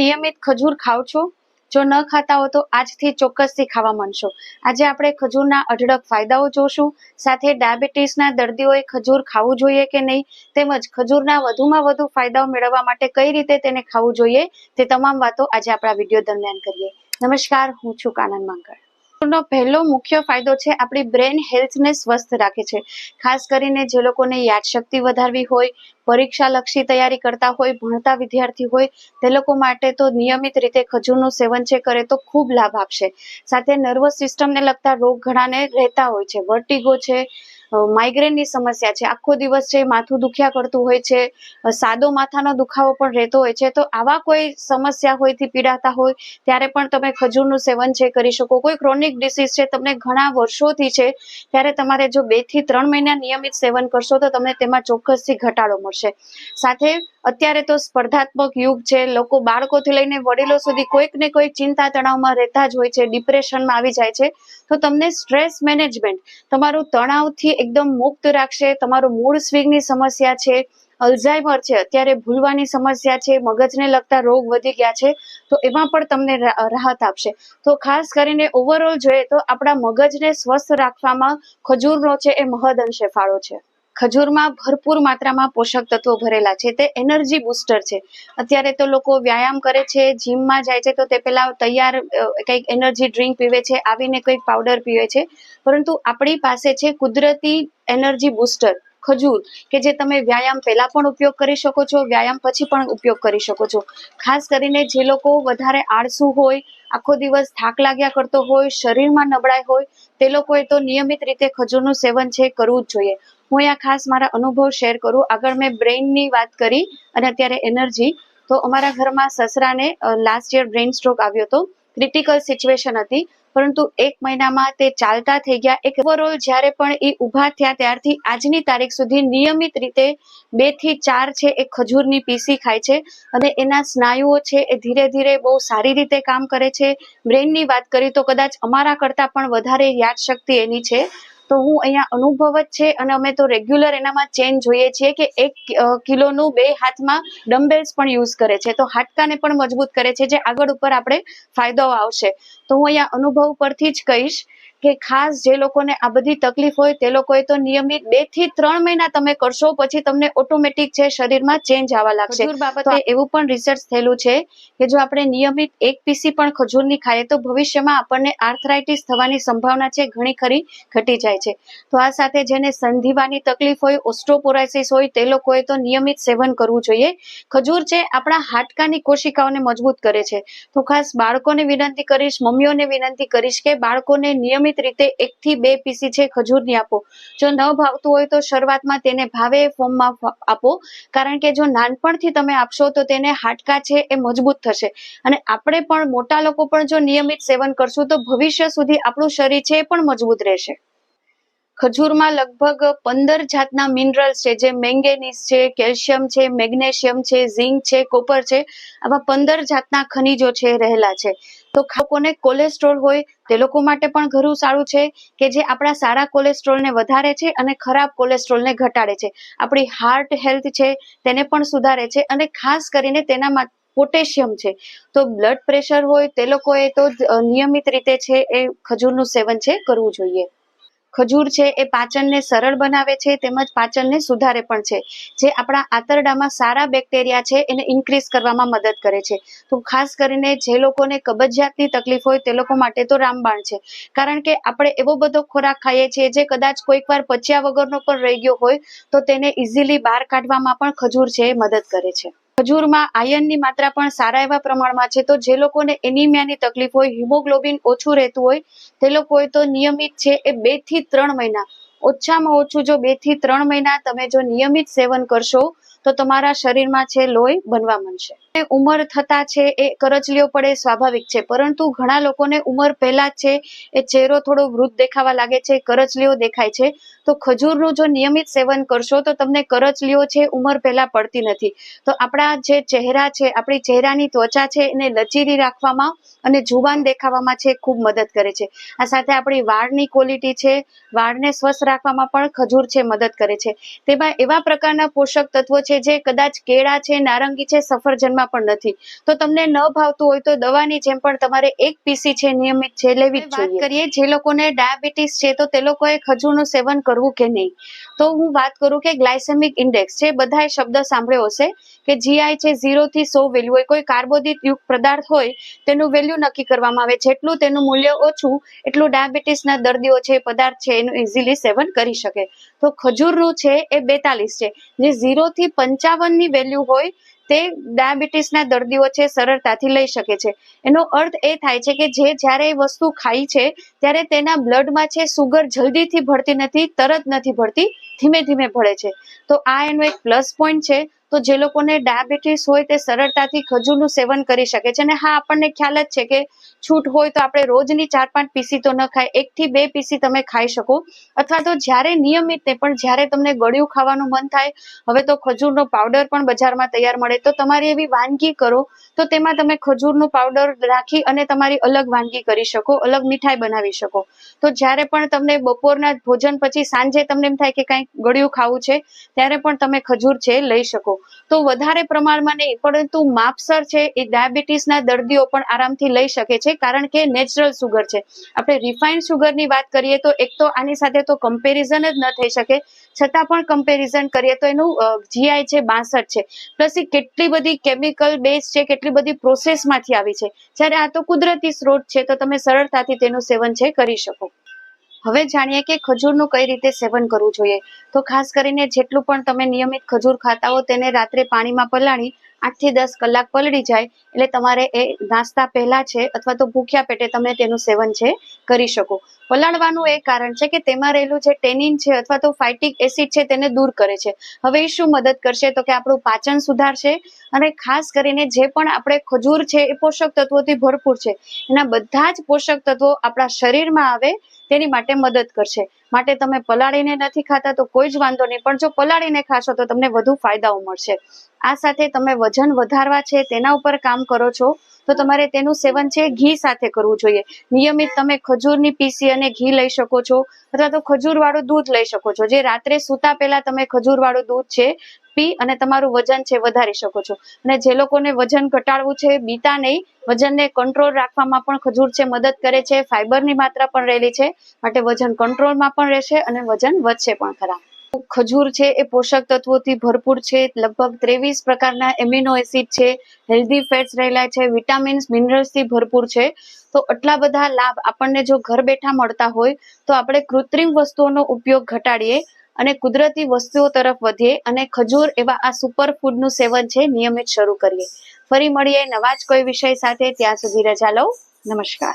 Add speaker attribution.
Speaker 1: નિયમિત ખજૂર ખાવ છો? જો ન ખાતા હો તો આજથી ચોક્કસથી ખાવા માંડશો. આજે આપણે ખજૂરના અઢળક ફાયદાઓ જોશું. સાથે ડાયાબિટીસના દર્દીઓએ ખજૂર ખાવું જોઈએ કે નહીં? તેમજ ખજૂરના વધુમાં વધુ ફાયદાઓ મેળવવા માટે કઈ રીતે તેને ખાવું જોઈએ? તે તમામ વાતો આજે આપણા વીડિયો દરમિયાન કરીએ. નમસ્કાર, હું છું કાનન માંગળ ખજૂરનો પહેલો મુખ્ય ફાયદો છે આપણી બ્રેન હેલ્થને સ્વસ્થ રાખે છે. ખાસ કરીને જે લોકોને યાદશક્તિ વધારવી હોય પરીક્ષા લક્ષી તૈયારી કરતા હોય, ભણતા વિદ્યાર્થી હોય, તે લોકો માટે તો નિયમિત રીતે ખજૂરનું સેવન છે કરે તો ખૂબ લાભ આપશે. સાથે નર્વસ સિસ્ટમને લગતા રોગ ઘણાને રહેતા હોય છે. વર્ટિગો છે માઇગ્રેનની સમસ્યા છે. આખો દિવસ છે માથું દુખ્યા કરતું હોય છે સાદો માથાનો દુખાવો પણ રહેતો હોય છે. તો આવા કોઈ સમસ્યા હોયથી પીડાતા હોય, ત્યારે પણ તમે ખજૂરનું સેવન છે, કરી શકો. કોઈ ક્રોનિક ડિસીઝ છે, તમને ઘણા વર્ષોથી છે, ત્યારે તમારે જો બેથી ત્રણ મહિના નિયમિત સેવન કરશો, તો તમને તેમાં ચોક્કસથી ઘટાડો મળશે. સાથે અત્યારે તો સ્પર્ધાત્મક યુગ છે, લોકો બાળકોથી લઈને વડીલો સુધી કોઈક ને કોઈક ચિંતા તણાવમાં રહેતા જ હોય છે ડિપ્રેશનમાં આવી જાય છે. તો તમને સ્ટ્રેસ મેનેજમેન્ટ તમારું તણાવથી એકદમ મુક્ત રાખશે. તમારું મૂળ સ્વિંગની સમસ્યા છે, અલ્ઝાઇમર છે, અત્યારે ભૂલવાની સમસ્યા છે, મગજને લગતા રોગ વધી ગયા છે, તો એમાં પણ તમને રાહત આપશે. તો ખાસ કરીને ઓવરઓલ જોઈએ તો આપણા મગજને સ્વસ્થ રાખવામાં ખજૂરનો છે એ મહદ અંશે ફાળો છે. ખજૂરમાં ભરપૂર માત્રામાં પોષક તત્વો ભરેલા છે. તે એનર્જી બુસ્ટર છે. અત્યારે તો લોકો વ્યાયામ કરે છે, જીમમાં જાય છે, તો તે પેલા તૈયાર કંઈક એનર્જી ડ્રિંક પીવે છે, આવીને કંઈક પાવડર પીવે છે. પરંતુ આપણી પાસે છે કુદરતી એનર્જી બૂસ્ટર, ખજૂર, કે જે તમે વ્યાયામ પહેલા પણ ઉપયોગ કરી શકો છો, વ્યાયામ પછી પણ ઉપયોગ કરી શકો છો. ખાસ કરીને જે લોકો વધારે આળસુ હોય, આખો દિવસ થાક લાગ્યા કરતો હોય, શરીરમાં નબળાઈ હોય, તે લોકોએ તો નિયમિત રીતે ખજૂરનું સેવન છે, કરવું જ જોઈએ. હું અહીંયા ખાસ મારા અનુભવ શેર કરું. આગળ મેં બ્રેઇનની વાત કરી અને અત્યારે એનર્જી. તો અમારા ઘરમાં સસરાને લાસ્ટ યર બ્રેઇન સ્ટ્રોક આવ્યો હતો. ક્રિટિકલ સિચ્યુએશન હતી. પરંતુ એક મહિનામાં તે ચાલતા થઈ ગયા. એક ઓવરઓલ જ્યારે પણ એ ઊભા થયા ત્યારથી આજની તારીખ સુધી નિયમિત રીતે બેથી ચાર છે એ ખજૂરની પીસી ખાય છે. અને એના સ્નાયુઓ છે એ ધીરે ધીરે બહુ સારી રીતે કામ કરે છે. બ્રેઇનની વાત કરી તો કદાચ અમારા કરતાં પણ વધારે યાદશક્તિ એની છે. તો હું અહીંયા અનુભવ જ છે અને અમે તો રેગ્યુલર એનામાં ચેન્જ જોઈએ છીએ કે એક કિલોનું બે હાથમાં ડમ્બેલ્સ પણ યુઝ કરે છે. તો હાડકાને પણ મજબૂત કરે છે, જે આગળ ઉપર આપણે ફાયદો આવશે. તો હું અહીંયા અનુભવ પરથી જ કહીશ કે ખાસ જે લોકોને આ બધી તકલીફ હોય તે લોકોએ તો નિયમિત બેથી ત્રણ મહિના તમે કરશો પછી તમને ઓટોમેટિક છે શરીરમાં ચેન્જ આવવા લાગશે. બાબતે એવું પણ રિસર્ચ થયેલું છે કે જો આપણે નિયમિત એક પીસી પણ ખજૂરની ખાઈએ તો ભવિષ્યમાં આપણને આર્થરાઇટિસ થવાની સંભાવના છે ઘણી ખરી ઘટી જાય છે. તો આ સાથે જેને સંધિવાની તકલીફ હોય ઓસ્ટ્રોપોરાઇસિસ હોય તે લોકોએ તો નિયમિત સેવન કરવું જોઈએ. ખજૂર છે આપણા હાડકાની કોશિકાઓને મજબૂત કરે છે. તો ખાસ બાળકોને વિનંતી કરીશ મમ્મીઓને વિનંતી કરીશ કે બાળકોને નિયમિત રીતે એક થી બે પીસી છે, ખજૂરની આપો. જો ન ભાવતું હોય તો શરૂઆતમાં તેને ભાવે ફોર્મમાં આપો. કારણ કે જો નાનપણથી તમે આપશો તો તેને હાડકા છે એ મજબૂત થશે. અને આપણે પણ, મોટા લોકો પણ જો નિયમિત સેવન કરશું તો ભવિષ્ય સુધી આપણું શરીર છે એ પણ મજબૂત રહેશે. ખજૂરમાં લગભગ પંદર જાતના મિનરલ્સ છે, જે મેંગેનીઝ છે કેલ્શિયમ છે મેગ્નેશિયમ છે ઝિંક છે કોપર છે, આવા પંદર જાતના ખનિજો છે, રહેલા છે. તો લોકોને કોલેસ્ટ્રોલ હોય તે લોકો માટે પણ ઘણું સારું છે કે જે આપણા સારા કોલેસ્ટ્રોલને વધારે છે અને ખરાબ કોલેસ્ટ્રોલને ઘટાડે છે. આપણી હાર્ટ હેલ્થ છે તેને પણ સુધારે છે અને ખાસ કરીને તેનામાં પોટેશિયમ છે. તો બ્લડ પ્રેશર હોય તે લોકોએ તો નિયમિત રીતે છે એ ખજૂરનું સેવન છે, કરવું જોઈએ. ખજૂર છે એ પાચનને સરળ બનાવે છે, તેમજ પાચનને સુધારે પણ છે. જે આપણા આંતરડામાં સારા બેક્ટેરિયા છે, એને ઇન્ક્રીઝ કરવામાં મદદ કરે છે. તો ખાસ કરીને જે લોકોને કબજિયાતની તકલીફ હોય, તે લોકો માટે તો રામબાણ છે. કારણ કે આપણે એવો બધો ખોરાક ખાઈએ છીએ, જે કદાચ કોઈક વાર પચ્યા વગરનો પણ રહી ગયો હોય, તો તેને ઇઝીલી બહાર કાઢવામાં પણ ખજૂર છે એ મદદ કરે છે. ખજૂરમાં આયર્નની માત્રા પણ સારા એવા પ્રમાણમાં છે. તો જે લોકોને એનિમિયાની તકલીફ હોય, હિમોગ્લોબિન ઓછું રહેતું હોય, તે લોકોએ તો નિયમિત છે એ બેથી ત્રણ મહિના. ઓછામાં ઓછું જો બેથી ત્રણ મહિના તમે જો નિયમિત સેવન કરશો, તો તમારા શરીરમાં છે લોહી બનવા માંડશે. ઉંમર થતા છે એ કરચલીઓ પડે સ્વાભાવિક છે. પરંતુ ઘણા લોકોને ઉંમર પહેલા છે, એ ચહેરો થોડો વૃદ્ધ દેખાવા લાગે છે, કરચલીઓ દેખાય છે. તો ખજૂરનું જો નિયમિત સેવન કરશો તો તમને કરચલીઓ છે ઉંમર પહેલા પડતી નથી. તો આપણા જે ચહેરા છે, આપણી ચહેરાની ત્વચા છે એને લચીરી રાખવામાં અને જુવાન દેખાવામાં છે ખૂબ મદદ કરે છે. આ સાથે આપણી વાળની ક્વોલિટી છે, વાળને સ્વસ્થ રાખવામાં પણ ખજૂર છે મદદ કરે છે. તેમાં એવા પ્રકારના પોષક તત્વો છે જે કદાચ કેળા છે, નારંગી છે, સફરજનમાં પાણીમાં પણ નથી. તો તમને ન ભાવતું હોય તો દવાની જેમ પણ તમારે એક પીસી છે નિયમિત છે લેવી જ વાત કરીએ જે લોકોને ડાયાબિટીસ છે તો તે લોકોએ ખજૂરનું સેવન કરવું કે નહીં? તો હું વાત કરું કે ગ્લાયસેમિક ઇન્ડેક્સ છે બધાએ શબ્દ સાંભળ્યો હશે કે જીઆઈ છે ઝીરો થી સો વેલ્યુ હોય. કોઈ કાર્બોદિત યુક્ત પદાર્થ હોય તેનું વેલ્યુ નક્કી કરવામાં આવે. જેટલું તેનું મૂલ્ય ઓછું એટલું ડાયાબિટીસના દર્દીઓ છે પદાર્થ છે એનું ઇઝીલી સેવન કરી શકે. તો ખજૂરનું છે એ બેતાલીસ છે. જે ઝીરો થી પંચાવનની વેલ્યુ હોય તે ડાયાબિટીસના દર્દીઓ છે, સરળતાથી લઈ શકે છે. એનો અર્થ એ થાય છે કે જે જ્યારે એ વસ્તુ ખાય છે, ત્યારે તેના બ્લડમાં છે, સુગર જલ્દીથી ભળતી નથી, તરત નથી ભળતી, ધીમે ધીમે ભળે છે. તો આ એનો એક પ્લસ પોઈન્ટ છે. તો જે લોકોને ડાયાબિટીસ હોય તે સરળતાથી ખજૂરનું સેવન કરી શકે છે. અને હા, આપણને ખ્યાલ જ છે કે છૂટ હોય તો આપણે રોજની ચાર પાંચ પીસી તો ન ખાય, એકથી બે પીસી તમે ખાઈ શકો. અથવા તો જ્યારે નિયમિત ને પણ જ્યારે તમને ગળ્યું ખાવાનું મન થાય, હવે તો ખજૂરનો પાવડર પણ બજારમાં તૈયાર મળે. તો તમારી એવી વાનગી કરો, તો તેમાં તમે ખજૂરનું પાવડર રાખી અને તમારી અલગ વાનગી કરી શકો, અલગ મીઠાઈ બનાવી શકો. તો જ્યારે પણ તમને બપોરના ભોજન પછી સાંજે તમને એમ થાય કે કંઈક ગળ્યું ખાવું છે, ત્યારે પણ તમે ખજૂર છે લઈ શકો. તો વધારે પ્રમાણમાં નહીં, પરંતુ માપસર છે એ ડાયાબિટીસના દર્દીઓ પણ આરામથી લઈ શકે છે, કારણ કે નેચરલ સુગર છે. આપણે રિફાઇન્ડ સુગરની વાત કરીએ તો એક તો આની સાથે તો કમ્પેરિઝન જ ન થઈ શકે, છતાં પણ કમ્પેરિઝન કરીએ તો એનું જીઆઈ છે બાસઠ છે. પ્લસ એ કેટલી બધી કેમિકલ બેઝ છે, કેટલી બધી પ્રોસેસમાંથી આવી છે. જ્યારે આ તો કુદરતી સ્ત્રોત છે, તો તમે સરળતાથી તેનું સેવન છે, કરી શકો. હવે જાણીએ કે ખજૂરનું કઈ રીતે સેવન કરવું જોઈએ. તો ખાસ કરીને જેટલું પણ તમે નિયમિત ખજૂર ખાતા હો તેને રાત્રે પાણીમાં પલાળી આઠથી દસ કલાક પલળી જાય. એટલે તમારે એ નાસ્તા પહેલા છે અથવા તો ભૂખ્યા પેટે તમે તેનું સેવન છે કરી શકો. પલાળવાનું એ કારણ છે કે તેમાં રહેલું જે ટેનિન છે અથવા તો ફાઇટિક એસિડ છે તેને દૂર કરે છે. હવે એ શું મદદ કરશે? તો કે આપણું પાચન સુધારશે અને ખાસ કરીને જે પણ આપણે ખજૂર છે એ પોષક તત્વોથી ભરપૂર છે. એના બધા જ પોષક તત્વો આપણા શરીરમાં આવે તેની માટે મદદ કરશે. માટે તમે પલાળીને નથી ખાતા તો કોઈ જ વાંધો નહીં. પણ જો પલાળીને ખાશો તો તમને વધુ ફાયદાઓ મળશે. આ સાથે તમે વજન વધારવા છે તેના ઉપર કામ કરો છો. તો તમારે તેનું સેવન છે, ઘી સાથે કરવું જોઈએ. નિયમિત તમે ખજૂરની પીસી અને ઘી લઈ શકો છો, અથવા તો ખજૂર વાળું દૂધ લઈ શકો છો. જે રાત્રે સૂતા પહેલા તમે ખજૂર વાળું દૂધ છે, પી અને તમારું વજન છે, વધારી શકો છો. અને જે લોકોને વજન ઘટાડવું છે, બીતા નહીં. વજનને કંટ્રોલ રાખવામાં પણ ખજૂર છે, મદદ કરે છે. ફાઈબરની માત્રા પણ રહેલી છે, માટે વજન કંટ્રોલમાં પણ રહેશે અને વજન વધશે પણ ખરા. ખજૂર છે, એ પોષક તત્વોથી ભરપૂર છે. લગભગ ત્રેવીસ પ્રકારના એમિનો એસિડ છે, હેલ્ધી ફેટ્સ રહેલા છે, વિટામિન્સ મિનરલ્સથી ભરપૂર છે. તો આટલા બધા લાભ આપણને જો ઘર બેઠા મળતા હોય, તો આપણે કૃત્રિમ વસ્તુઓનો ઉપયોગ ઘટાડીએ અને કુદરતી વસ્તુઓ તરફ વધીએ અને ખજૂર એવા આ સુપર ફૂડનું સેવન છે, નિયમિત શરૂ કરીએ. ફરી મળીએ નવા જ કોઈ વિષય સાથે, ત્યાં સુધી રજા લઉં નમસ્કાર.